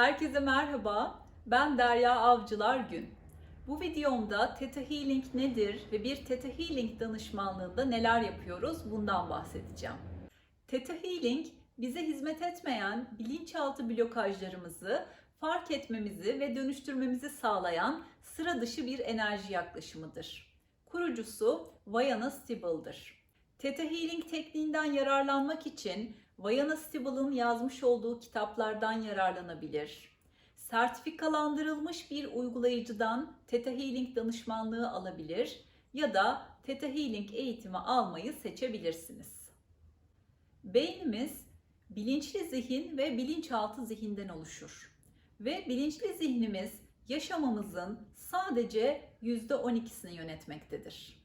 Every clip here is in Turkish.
Herkese merhaba. Ben Derya Avcılar Gün. Bu videomda Theta Healing nedir ve bir Theta Healing danışmanlığında neler yapıyoruz bundan bahsedeceğim. Theta Healing bize hizmet etmeyen bilinçaltı blokajlarımızı fark etmemizi ve dönüştürmemizi sağlayan sıra dışı bir enerji yaklaşımıdır. Kurucusu Vayana Stibel'dır. Theta Healing tekniğinden yararlanmak için Vayana Stibel'ın yazmış olduğu kitaplardan yararlanabilir. Sertifikalandırılmış bir uygulayıcıdan Theta Healing danışmanlığı alabilir ya da Theta Healing eğitimi almayı seçebilirsiniz. Beynimiz bilinçli zihin ve bilinçaltı zihinden oluşur. Ve bilinçli zihnimiz yaşamımızın sadece %12'sini yönetmektedir.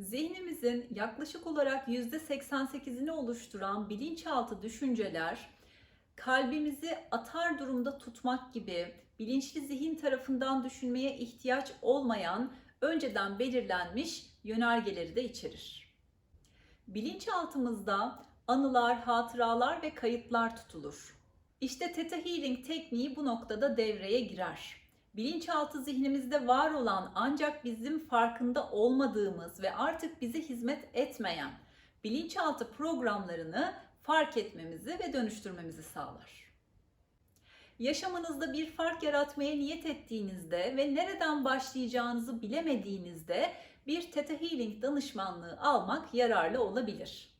Zihnimizin yaklaşık olarak %88'ini oluşturan bilinçaltı düşünceler, kalbimizi atar durumda tutmak gibi bilinçli zihin tarafından düşünmeye ihtiyaç olmayan önceden belirlenmiş yönergeleri de içerir. Bilinçaltımızda anılar, hatıralar ve kayıtlar tutulur. İşte Theta Healing tekniği bu noktada devreye girer. Bilinçaltı zihnimizde var olan ancak bizim farkında olmadığımız ve artık bize hizmet etmeyen bilinçaltı programlarını fark etmemizi ve dönüştürmemizi sağlar. Yaşamınızda bir fark yaratmaya niyet ettiğinizde ve nereden başlayacağınızı bilemediğinizde bir Theta Healing danışmanlığı almak yararlı olabilir.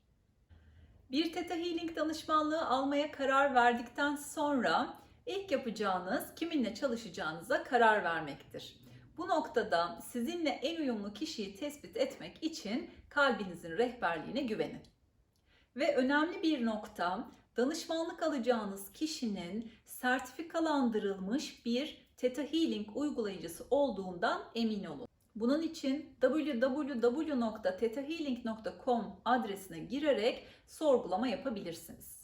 Bir Theta Healing danışmanlığı almaya karar verdikten sonra ilk yapacağınız kiminle çalışacağınıza karar vermektir. Bu noktada sizinle en uyumlu kişiyi tespit etmek için kalbinizin rehberliğine güvenin. Ve önemli bir nokta danışmanlık alacağınız kişinin sertifikalandırılmış bir Theta Healing uygulayıcısı olduğundan emin olun. Bunun için www.thetahealing.com adresine girerek sorgulama yapabilirsiniz.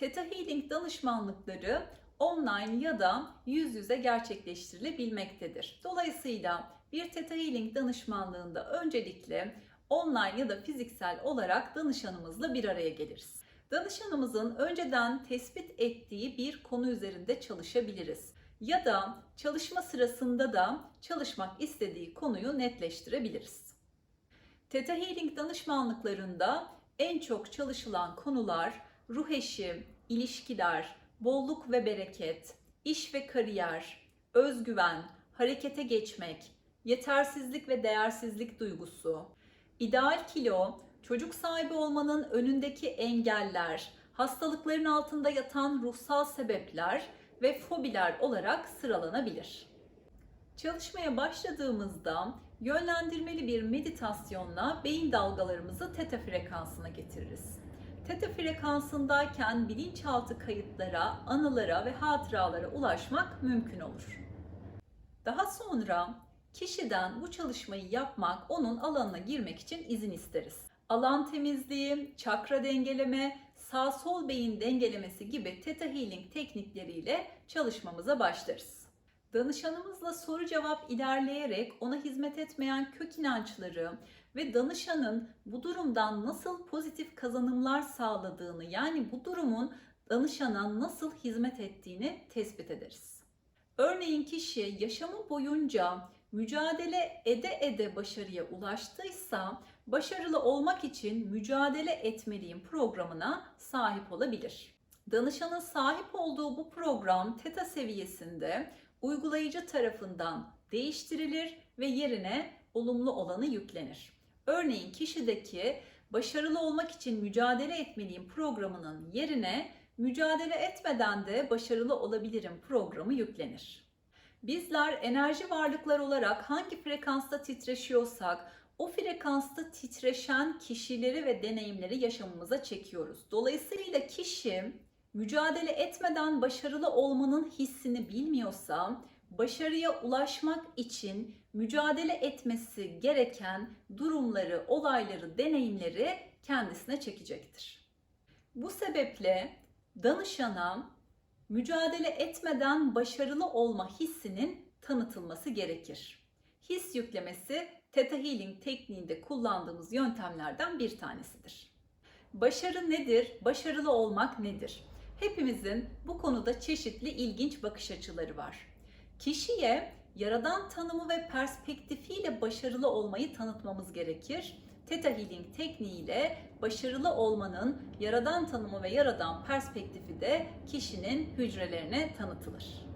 Theta Healing danışmanlıkları online ya da yüz yüze gerçekleştirilebilmektedir. Dolayısıyla bir Theta Healing danışmanlığında öncelikle online ya da fiziksel olarak danışanımızla bir araya geliriz. Danışanımızın önceden tespit ettiği bir konu üzerinde çalışabiliriz. Ya da çalışma sırasında da çalışmak istediği konuyu netleştirebiliriz. Theta Healing danışmanlıklarında en çok çalışılan konular ruh eşi, ilişkiler, bolluk ve bereket, iş ve kariyer, özgüven, harekete geçmek, yetersizlik ve değersizlik duygusu, ideal kilo, çocuk sahibi olmanın önündeki engeller, hastalıkların altında yatan ruhsal sebepler ve fobiler olarak sıralanabilir. Çalışmaya başladığımızda yönlendirmeli bir meditasyonla beyin dalgalarımızı teta frekansına getiririz. Teta frekansındayken bilinçaltı kayıtlara, anılara ve hatıralara ulaşmak mümkün olur. Daha sonra kişiden bu çalışmayı yapmak, onun alanına girmek için izin isteriz. Alan temizliği, çakra dengeleme, sağ sol beyin dengelemesi gibi Theta Healing teknikleriyle çalışmamıza başlarız. Danışanımızla soru cevap ilerleyerek ona hizmet etmeyen kök inançları ve danışanın bu durumdan nasıl pozitif kazanımlar sağladığını yani bu durumun danışana nasıl hizmet ettiğini tespit ederiz. Örneğin kişi yaşamı boyunca mücadele ede ede başarıya ulaştıysa başarılı olmak için mücadele etmeliyim programına sahip olabilir. Danışanın sahip olduğu bu program teta seviyesinde uygulayıcı tarafından değiştirilir ve yerine olumlu olanı yüklenir. Örneğin kişideki başarılı olmak için mücadele etmeliyim programının yerine mücadele etmeden de başarılı olabilirim programı yüklenir. Bizler enerji varlıklar olarak hangi frekansta titreşiyorsak o frekansta titreşen kişileri ve deneyimleri yaşamımıza çekiyoruz. Dolayısıyla kişi mücadele etmeden başarılı olmanın hissini bilmiyorsa başarıya ulaşmak için mücadele etmesi gereken durumları, olayları, deneyimleri kendisine çekecektir. Bu sebeple danışana mücadele etmeden başarılı olma hissinin tanıtılması gerekir. His yüklemesi Theta Healing tekniğinde kullandığımız yöntemlerden bir tanesidir. Başarı nedir? Başarılı olmak nedir? Hepimizin bu konuda çeşitli ilginç bakış açıları var. Kişiye yaradan tanımı ve perspektifiyle başarılı olmayı tanıtmamız gerekir. Theta Healing tekniğiyle başarılı olmanın yaradan tanımı ve yaradan perspektifi de kişinin hücrelerine tanıtılır.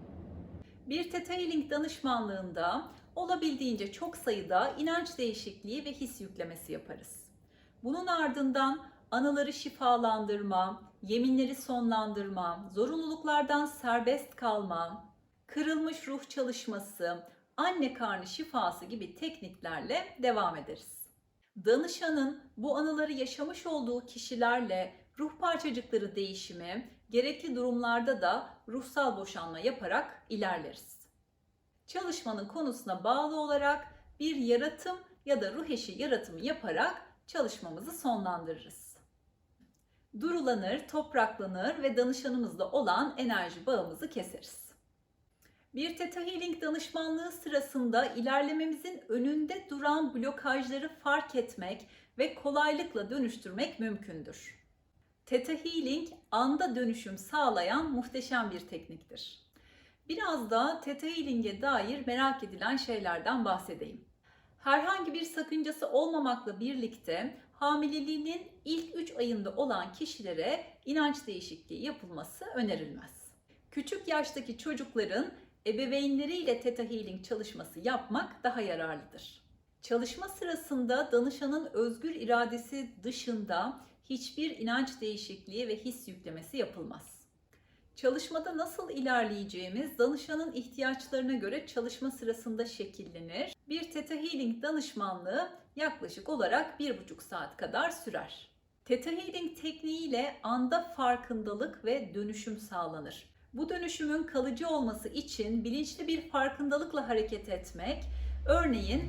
Bir Theta Healing danışmanlığında olabildiğince çok sayıda inanç değişikliği ve his yüklemesi yaparız. Bunun ardından anıları şifalandırma, yeminleri sonlandırma, zorunluluklardan serbest kalma, kırılmış ruh çalışması, anne karnı şifası gibi tekniklerle devam ederiz. Danışanın bu anıları yaşamış olduğu kişilerle ruh parçacıkları değişimi, gerekli durumlarda da ruhsal boşanma yaparak ilerleriz. Çalışmanın konusuna bağlı olarak bir yaratım ya da ruh eşi yaratımı yaparak çalışmamızı sonlandırırız. Durulanır, topraklanır ve danışanımızla olan enerji bağımızı keseriz. Bir Theta Healing danışmanlığı sırasında ilerlememizin önünde duran blokajları fark etmek ve kolaylıkla dönüştürmek mümkündür. Theta Healing anda dönüşüm sağlayan muhteşem bir tekniktir. Biraz da Theta Healing'e dair merak edilen şeylerden bahsedeyim. Herhangi bir sakıncası olmamakla birlikte hamileliğinin ilk 3 ayında olan kişilere inanç değişikliği yapılması önerilmez. Küçük yaştaki çocukların ebeveynleriyle Theta Healing çalışması yapmak daha yararlıdır. Çalışma sırasında danışanın özgür iradesi dışında hiçbir inanç değişikliği ve his yüklemesi yapılmaz. Çalışmada nasıl ilerleyeceğimiz danışanın ihtiyaçlarına göre çalışma sırasında şekillenir. Bir Theta Healing danışmanlığı yaklaşık olarak 1,5 saat kadar sürer. Theta Healing tekniğiyle anda farkındalık ve dönüşüm sağlanır. Bu dönüşümün kalıcı olması için bilinçli bir farkındalıkla hareket etmek, örneğin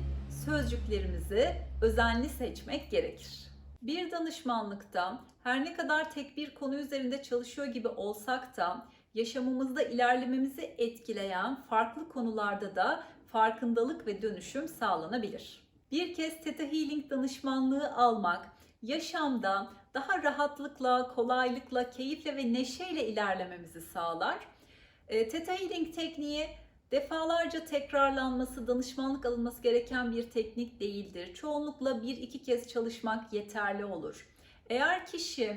sözcüklerimizi özenli seçmek gerekir. Bir danışmanlıkta her ne kadar tek bir konu üzerinde çalışıyor gibi olsak da yaşamımızda ilerlememizi etkileyen farklı konularda da farkındalık ve dönüşüm sağlanabilir. Bir kez Theta Healing danışmanlığı almak yaşamda daha rahatlıkla, kolaylıkla, keyifle ve neşeyle ilerlememizi sağlar. E, Theta Healing tekniği defalarca tekrarlanması, danışmanlık alınması gereken bir teknik değildir. Çoğunlukla bir iki kez çalışmak yeterli olur. Eğer kişi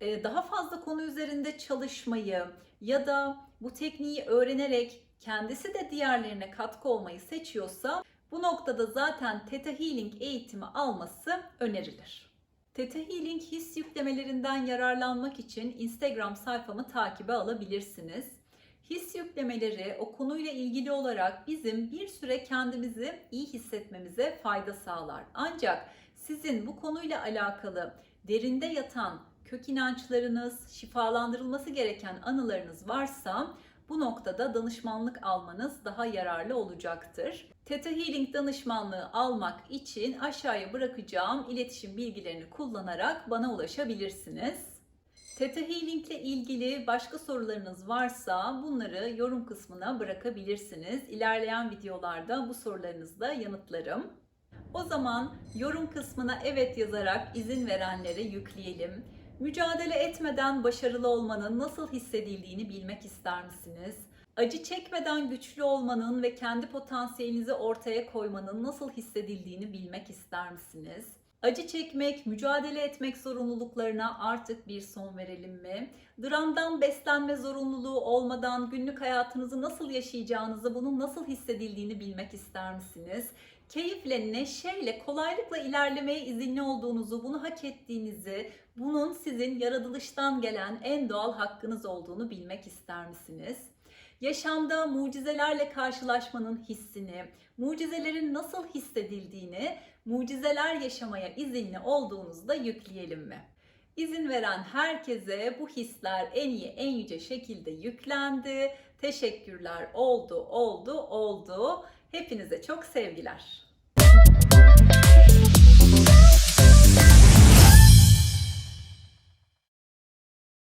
e, daha fazla konu üzerinde çalışmayı ya da bu tekniği öğrenerek kendisi de diğerlerine katkı olmayı seçiyorsa bu noktada zaten Theta Healing eğitimi alması önerilir. Theta Healing his yüklemelerinden yararlanmak için Instagram sayfamı takibe alabilirsiniz. His yüklemeleri o konuyla ilgili olarak bizim bir süre kendimizi iyi hissetmemize fayda sağlar. Ancak sizin bu konuyla alakalı derinde yatan kök inançlarınız, şifalandırılması gereken anılarınız varsa bu noktada danışmanlık almanız daha yararlı olacaktır. Theta Healing danışmanlığı almak için aşağıya bırakacağım iletişim bilgilerini kullanarak bana ulaşabilirsiniz. Theta Healing ile ilgili başka sorularınız varsa bunları yorum kısmına bırakabilirsiniz. İlerleyen videolarda bu sorularınızı da yanıtlarım. O zaman yorum kısmına evet yazarak izin verenlere yükleyelim. Mücadele etmeden başarılı olmanın nasıl hissedildiğini bilmek ister misiniz? Acı çekmeden güçlü olmanın ve kendi potansiyelinizi ortaya koymanın nasıl hissedildiğini bilmek ister misiniz? Acı çekmek, mücadele etmek zorunluluklarına artık bir son verelim mi? Dramdan beslenme zorunluluğu olmadan günlük hayatınızı nasıl yaşayacağınızı, bunun nasıl hissedildiğini bilmek ister misiniz? Keyifle, neşeyle, kolaylıkla ilerlemeye izinli olduğunuzu, bunu hak ettiğinizi, bunun sizin yaratılıştan gelen en doğal hakkınız olduğunu bilmek ister misiniz? Yaşamda mucizelerle karşılaşmanın hissini, mucizelerin nasıl hissedildiğini, mucizeler yaşamaya izinli olduğunuzda yükleyelim mi? İzin veren herkese bu hisler en iyi, en yüce şekilde yüklendi. Teşekkürler oldu, oldu, oldu. Hepinize çok sevgiler.